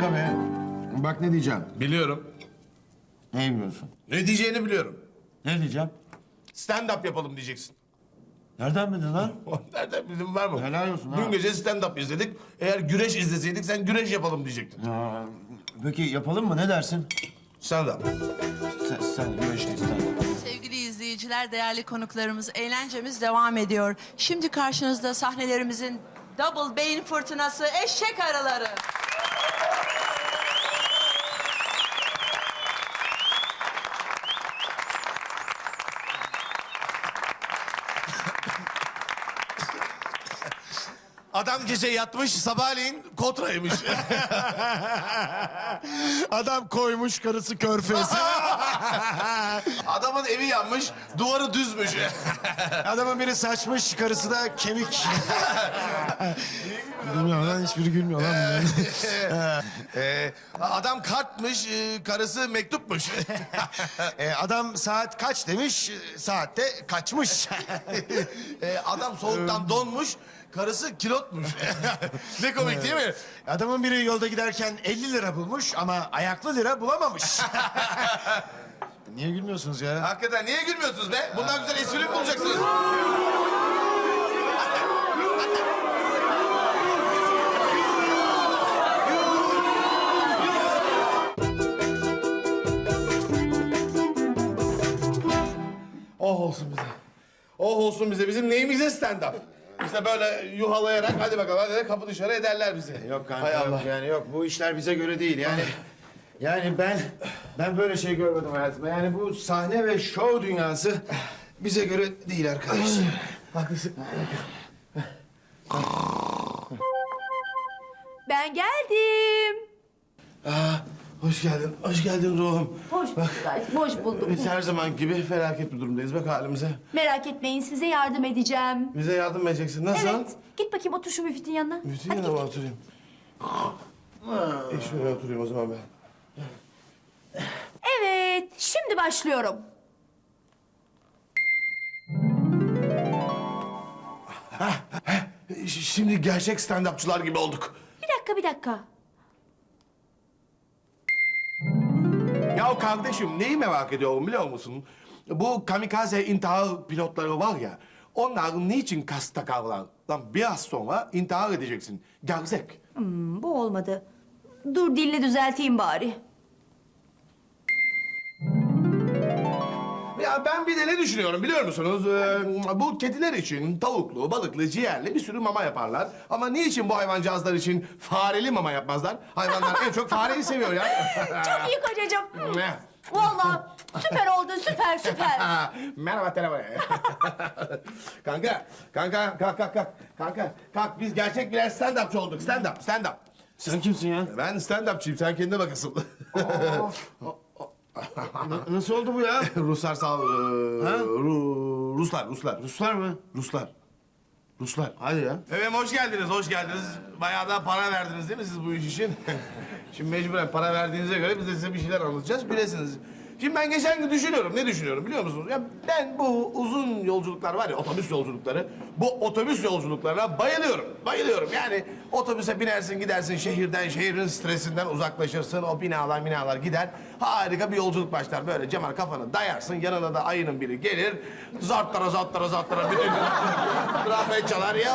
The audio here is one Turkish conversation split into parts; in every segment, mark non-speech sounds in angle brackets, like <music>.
Kanka be. Bak ne diyeceğim. Biliyorum. Ne bilmiyorsun? Ne diyeceğini biliyorum. Ne diyeceğim? Stand up yapalım diyeceksin. Nereden bildin lan? <laughs> Nereden bildim var mı? Helal olsun ha. Dün gece stand up izledik. Eğer güreş izleseydik sen güreş yapalım diyecektin. Aa, peki yapalım mı? Ne dersin? Stand up. Sen, sen güreşli sen. Sevgili izleyiciler, değerli konuklarımız, eğlencemiz devam ediyor. Şimdi karşınızda sahnelerimizin double beyin fırtınası eşek araları. Adam gece yatmış, sabahleyin kontraymış. <laughs> Adam koymuş karısı körfez. <laughs> Adamın evi yanmış, duvarı düzmüş. <laughs> Adamın biri saçmış, karısı da kemik. Gülmüyor lan, hiçbiri gülmüyor lan. Ee, adam kartmış, e, karısı mektupmuş. Ee, adam saat kaç demiş, saatte kaçmış. Ee, adam soğuktan donmuş, karısı kilotmuş. <laughs> ne komik değil mi? Adamın biri yolda giderken 50 lira bulmuş ama ayaklı lira bulamamış. <laughs> Niye gülmüyorsunuz ya? Hakikaten niye gülmüyorsunuz be? Bundan güzel espri mi bulacaksınız? Oh olsun bize. Oh olsun bize. Bizim neyimize stand up? İşte böyle yuhalayarak hadi bakalım hadi de kapı dışarı ederler bizi. Yok kanka Hay Allah. yok yani yok bu işler bize göre değil yani. Yani ben ben böyle şey görmedim hayatımda. Yani bu sahne ve şov dünyası bize göre değil arkadaş. <clears throat> Haklısın. Ben geldim. Aa, hoş geldin. Hoş geldin ruhum. Hoş bulduk. Hoş bulduk. Biz her zaman gibi felaket bir durumdayız. Bak halimize. Merak etmeyin size yardım edeceğim. Bize yardım edeceksin. Nasıl? Evet. Git bakayım otur şu müfitin yanına. Bütün Hadi yanına mı git. oturayım? E şöyle oturayım o zaman ben. Evet. Şimdi başlıyorum. Ş- Şimdi gerçek stand-upçılar gibi olduk. Bir dakika bir dakika. Kardeşim neyi merak ediyorum biliyor musun? Bu kamikaze intihar pilotları var ya... ...onlar niçin kas takarlar? Lan biraz sonra intihar edeceksin. Gerzek. Hmm, bu olmadı. Dur dille düzelteyim bari. Ya ben bir de ne düşünüyorum biliyor musunuz? Ee, bu kediler için tavuklu, balıklı, ciğerli bir sürü mama yaparlar. Ama niçin bu hayvancağızlar için fareli mama yapmazlar? Hayvanlar en çok fareyi seviyor ya. <laughs> Çok iyi kocacığım. Ne? Vallahi süper oldu süper süper. Ha, <laughs> Merhaba telefon. <laughs> kanka, kanka, kalk kalk kalk. Kanka, kalk biz gerçek birer stand-upçı olduk. Stand up, stand up. Sen kimsin ya? Ben stand-upçıyım, sen kendine bak asıl. Na- nasıl oldu bu ya? <laughs> Ruslar sağ ee, Ha? Ru- Ruslar, Ruslar. Ruslar mı? Ruslar. Ruslar. Hadi ya. Efendim hoş geldiniz, hoş geldiniz. Bayağı da para verdiniz değil mi siz bu iş için? <laughs> Şimdi mecburen para verdiğinize göre biz de size bir şeyler anlatacağız, bilesiniz. Şimdi ben geçen gün düşünüyorum, ne düşünüyorum biliyor musunuz? Ya ben bu uzun yolculuklar var ya, otobüs yolculukları, bu otobüs yolculuklarına bayılıyorum, bayılıyorum. Yani otobüse binersin, gidersin şehirden, şehrin stresinden uzaklaşırsın, o binalar binalar gider. Harika bir yolculuk başlar böyle Cemal kafanı dayarsın, yanına da ayının biri gelir, zartlara zartlara zartlara bütün Trafik <laughs> çalar ya.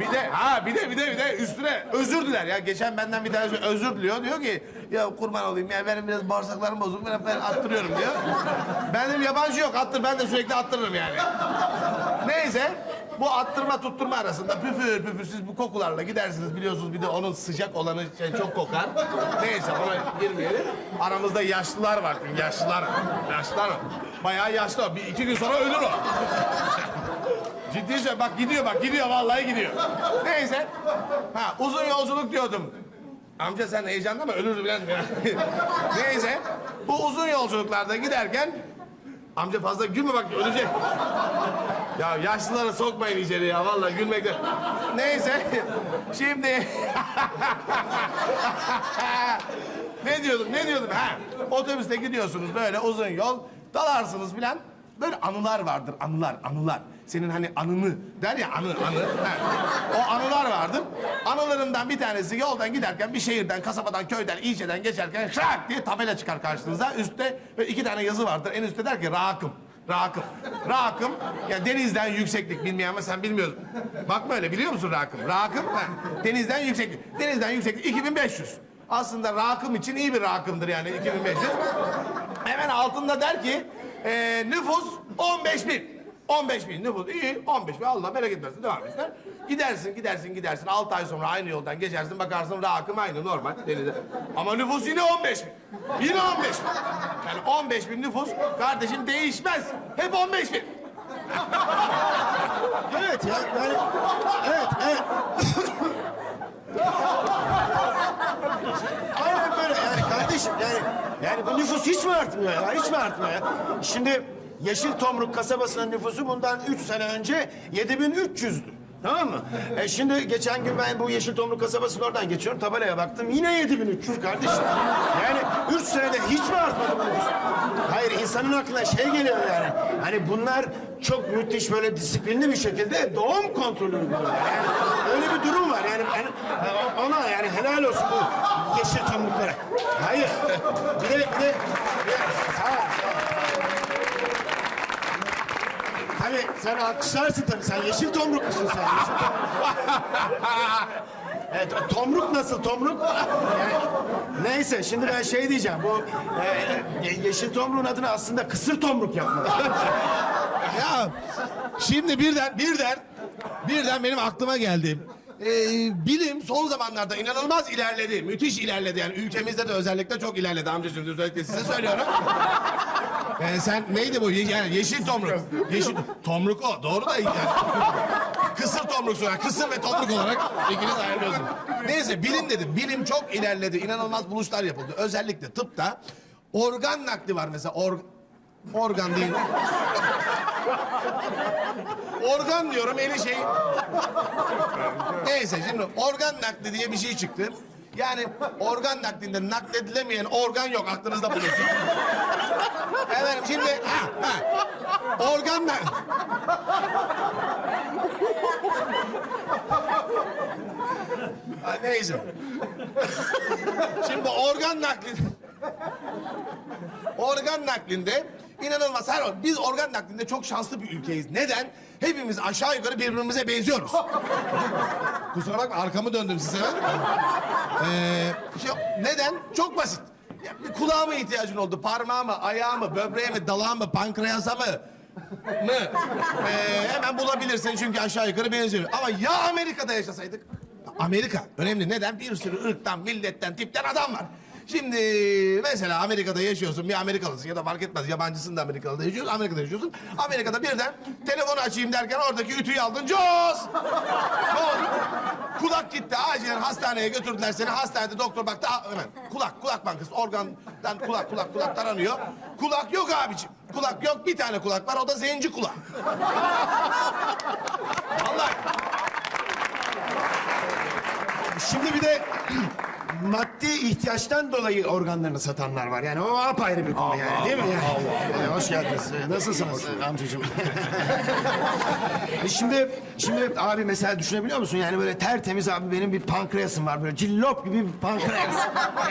Bir de ha bir de bir de bir de üstüne özür diler ya. Geçen benden bir tanesi özür diliyor. Diyor ki ya kurban olayım ya benim biraz bağırsaklarım bozuk. Ben, ben attırıyorum diyor. Ben dedim yabancı yok attır. Ben de sürekli attırırım yani. Neyse bu attırma tutturma arasında püfür püfür siz bu kokularla gidersiniz biliyorsunuz bir de onun sıcak olanı şey çok kokar. Neyse ona girmeyelim. Aramızda yaşlılar var yaşlılar. Yaşlılar var. Bayağı yaşlı o. Bir iki gün sonra ölür o. Ciddi söylüyorum. Bak gidiyor bak gidiyor vallahi gidiyor. Neyse. Ha uzun yolculuk diyordum. Amca sen heyecanlı mı? Ölür bilen. <laughs> Neyse. Bu uzun yolculuklarda giderken amca fazla gülme bak ölecek. Ya yaşlıları sokmayın içeri ya vallahi gülmekten. Neyse. <laughs> Şimdi <laughs> ne diyordum ne diyordum ha otobüste gidiyorsunuz böyle uzun yol dalarsınız filan böyle anılar vardır anılar anılar senin hani anını der ya anı anı. he. O anılar vardır. Anılarından bir tanesi yoldan giderken bir şehirden, kasabadan, köyden, ilçeden geçerken şak diye tabela çıkar karşınıza. Üstte ve iki tane yazı vardır. En üstte der ki rakım. Rakım. Rakım, ya denizden yükseklik bilmeyen ama sen bilmiyorsun. Bakma öyle biliyor musun rakım? Rakım, ha, denizden yükseklik. Denizden yükseklik 2500. Aslında rakım için iyi bir rakımdır yani 2500. Hemen altında der ki e, nüfus 15 bin. 15 bin nüfus iyi 15 bin Allah bereket versin devam etsinler. Gidersin gidersin gidersin 6 ay sonra aynı yoldan geçersin bakarsın rakım aynı normal denize. Ama nüfus yine 15 bin. Yine 15 bin. Yani 15 bin nüfus kardeşim değişmez. Hep 15 bin. <laughs> Evet ya yani evet evet. <laughs> Aynen böyle yani kardeşim yani yani bu nüfus hiç mi artmıyor ya hiç mi artmıyor ya? Şimdi Yeşil Tomruk kasabasının nüfusu bundan üç sene önce 7300'dü. Tamam mı? E şimdi geçen gün ben bu Yeşil Tomruk kasabasının oradan geçiyorum. Tabelaya baktım yine 7300 kardeşim. Yani üç senede hiç mi artmadı bu nüfus? Hayır insanın aklına şey geliyor yani. Hani bunlar çok müthiş böyle disiplinli bir şekilde doğum kontrolü uyguluyorlar. Yani öyle bir durum var yani, yani ona yani helal olsun bu yeşil tomruklara. Hayır. Bir de bir de, bir de Tabii sen alkışlarsın tabii. Sen yeşil tomruk musun sen? Yeşil tomruk. <laughs> evet, tomruk nasıl tomruk? Neyse şimdi ben şey diyeceğim. Bu e, ye- yeşil tomruğun adını aslında kısır tomruk yapmalı. <laughs> Ya şimdi birden birden birden benim aklıma geldi. Ee, bilim son zamanlarda inanılmaz ilerledi. Müthiş ilerledi yani ülkemizde de özellikle çok ilerledi amcacığım özellikle size söylüyorum. <laughs> Ee, sen neydi bu? Ye- Yani yeşil tomruk. Yeşil tomruk o. Doğru da yani. Kısır tomruk sonra kısır ve tomruk olarak ikiniz ayırıyorsunuz. Neyse bilim dedim. Bilim çok ilerledi. İnanılmaz buluşlar yapıldı. Özellikle tıpta organ nakli var mesela. Or organ değil. Organ diyorum eli şey. Neyse şimdi organ nakli diye bir şey çıktı. Yani organ naklinde nakledilemeyen organ yok aklınızda bulunsun. Efendim şimdi ha, ha. organ nak... Ha, neyse. Şimdi organ nakli... Organ naklinde inanılmaz. Her, biz organ naklinde çok şanslı bir ülkeyiz. Neden? Hepimiz aşağı yukarı birbirimize benziyoruz. <laughs> Kusura bakma arkamı döndüm size. Ee, şey, neden? Çok basit. Ya, bir kulağıma ihtiyacın oldu. Parmağı mı, ayağı mı, böbreğe mi, dalağa mı, pankreasa mı? Mı? Ee, hemen bulabilirsin çünkü aşağı yukarı benziyor. Ama ya Amerika'da yaşasaydık? Amerika önemli. Neden? Bir sürü ırktan, milletten, tipten adam var. Şimdi mesela Amerika'da yaşıyorsun, bir Amerikalısın ya da fark etmez yabancısın da Amerika'da yaşıyorsun, Amerika'da yaşıyorsun. Amerika'da birden telefonu açayım derken oradaki ütüyü aldın, oldu? Kulak gitti, acilen hastaneye götürdüler seni. Hastanede doktor baktı, hemen kulak, kulak bankası, organdan kulak, kulak, kulak taranıyor. Kulak yok abicim, kulak yok, bir tane kulak var, o da zenci kulak. Vallahi. Şimdi bir de maddi ihtiyaçtan dolayı organlarını satanlar var. Yani o apayrı bir konu yani değil mi? Yani? Ee, hoş geldiniz. Ee, Nasılsınız amcacığım? <laughs> Şimdi şimdi abi mesela düşünebiliyor musun? Yani böyle tertemiz abi benim bir pankreasım var böyle cillop gibi bir pankreas.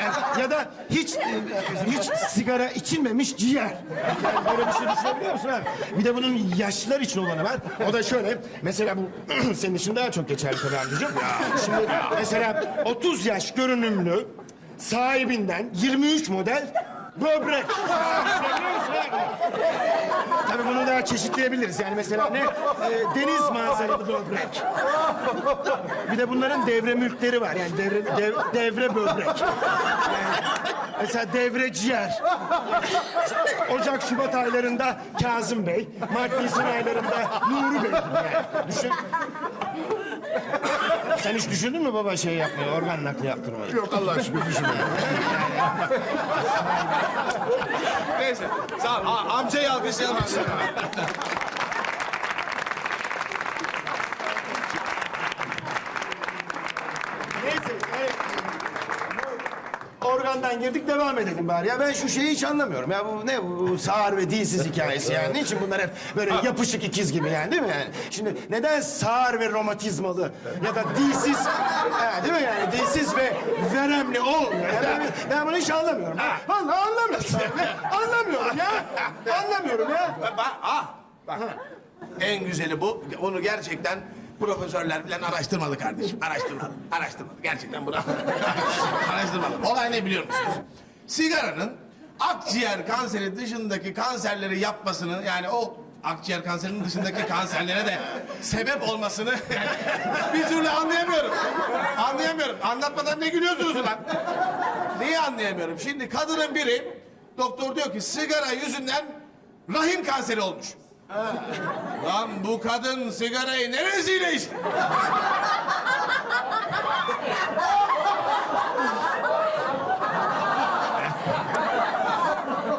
Yani, ya da hiç e, hiç sigara içilmemiş ciğer. Yani böyle bir şey düşünebiliyor musun abi? Bir de bunun yaşlılar için olanı var. O da şöyle. Mesela bu <clears throat> senin için daha çok geçerli tabii amcacığım. Şimdi mesela 30 yaş görünümlü sahibinden 23 model böbrek. Tabii bunu daha çeşitleyebiliriz. Yani mesela ne? Ee, deniz manzaralı böbrek. Bir de bunların devre mülkleri var. Yani devre, dev- devre böbrek. Yani mesela devre ciğer. Ocak, Şubat aylarında Kazım Bey. Mart, Nisan aylarında Nuri Bey. Yani düşün. Sen hiç düşündün mü baba şey yapmayı, organ nakli yaptırmayı? Yok Allah aşkına düşünmeyin. Neyse. Sağ ol. A- amcayı alkışlayalım. Neyse, evet. Bu Organ yalandan girdik devam edelim bari. Ya ben şu şeyi hiç anlamıyorum. Ya bu ne bu, sağır ve dilsiz hikayesi yani. Niçin bunlar hep böyle yapışık ikiz gibi yani değil mi yani? Şimdi neden sağır ve romatizmalı ya da dilsiz ha, değil mi yani dilsiz ve veremli olmuyor? Ya ben, ben bunu hiç anlamıyorum. Vallahi anlamıyorum. anlamıyorum ya. Anlamıyorum ya. Bak, ah, bak. En güzeli bu. Onu gerçekten profesörler falan araştırmalı kardeşim. Araştırmalı. Araştırmalı. Gerçekten bunu <laughs> araştırmalı. Olay ne biliyor musunuz? Sigaranın akciğer kanseri dışındaki kanserleri yapmasını yani o akciğer kanserinin dışındaki kanserlere de sebep olmasını <laughs> bir türlü anlayamıyorum. Anlayamıyorum. Anlatmadan ne gülüyorsunuz lan? Niye anlayamıyorum? Şimdi kadının biri doktor diyor ki sigara yüzünden rahim kanseri olmuş. Lan bu kadın sigarayı neresiyle içti?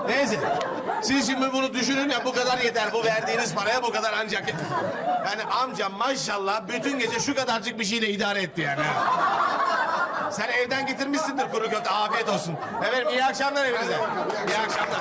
Neyse. Siz şimdi bunu düşünün ya bu kadar yeter. Bu verdiğiniz paraya bu kadar ancak. Yani amcam maşallah bütün gece şu kadarcık bir şeyle idare etti yani. ha. Sen evden getirmişsindir kuru köfte. Afiyet olsun. Efendim iyi akşamlar evinize. İyi akşamlar.